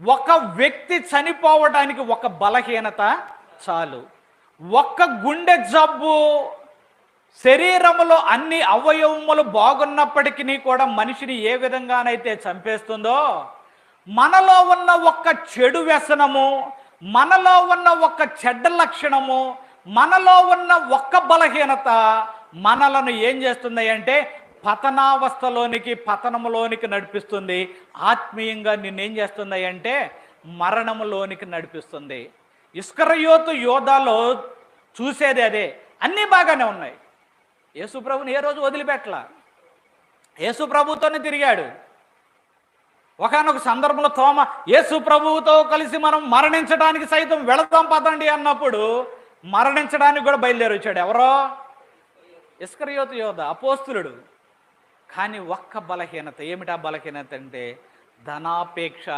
ఒక వ్యక్తి చనిపోవడానికి ఒక బలహీనత చాలు. ఒక్క గుండె జబ్బు శరీరములో అన్ని అవయవములు బాగున్నప్పటికీ కూడా మనిషిని ఏ విధంగానైతే చంపేస్తుందో మనలో ఉన్న ఒక్క చెడు వ్యసనము మనలో ఉన్న ఒక్క చెడ్డ లక్షణము మనలో ఉన్న ఒక్క బలహీనత మనలను ఏం చేస్తుంది అంటే పతనావస్థలోనికి పతనములోనికి నడిపిస్తుంది. ఆత్మీయంగా నిన్నేం చేస్తుంది అంటే మరణములోనికి నడిపిస్తుంది. ఇస్కరయోతు యోధాలో చూసేది అదే. అన్నీ బాగానే ఉన్నాయి. యేసుప్రభుని ఏ రోజు వదిలిపెట్టలా? యేసుప్రభుతోనే తిరిగాడు. ఒకనొక సందర్భంలో తోమ యేసు ప్రభువుతో కలిసి మనం మరణించడానికి సైతం వెళదాం పదండి అన్నప్పుడు మరణించడానికి కూడా బయలుదేరి వచ్చాడు ఎవరో? ఇస్కరియోత యోధ అపోస్తులుడు. కానీ ఒక్క బలహీనత ఏమిటా బలహీనత అంటే ధనాపేక్ష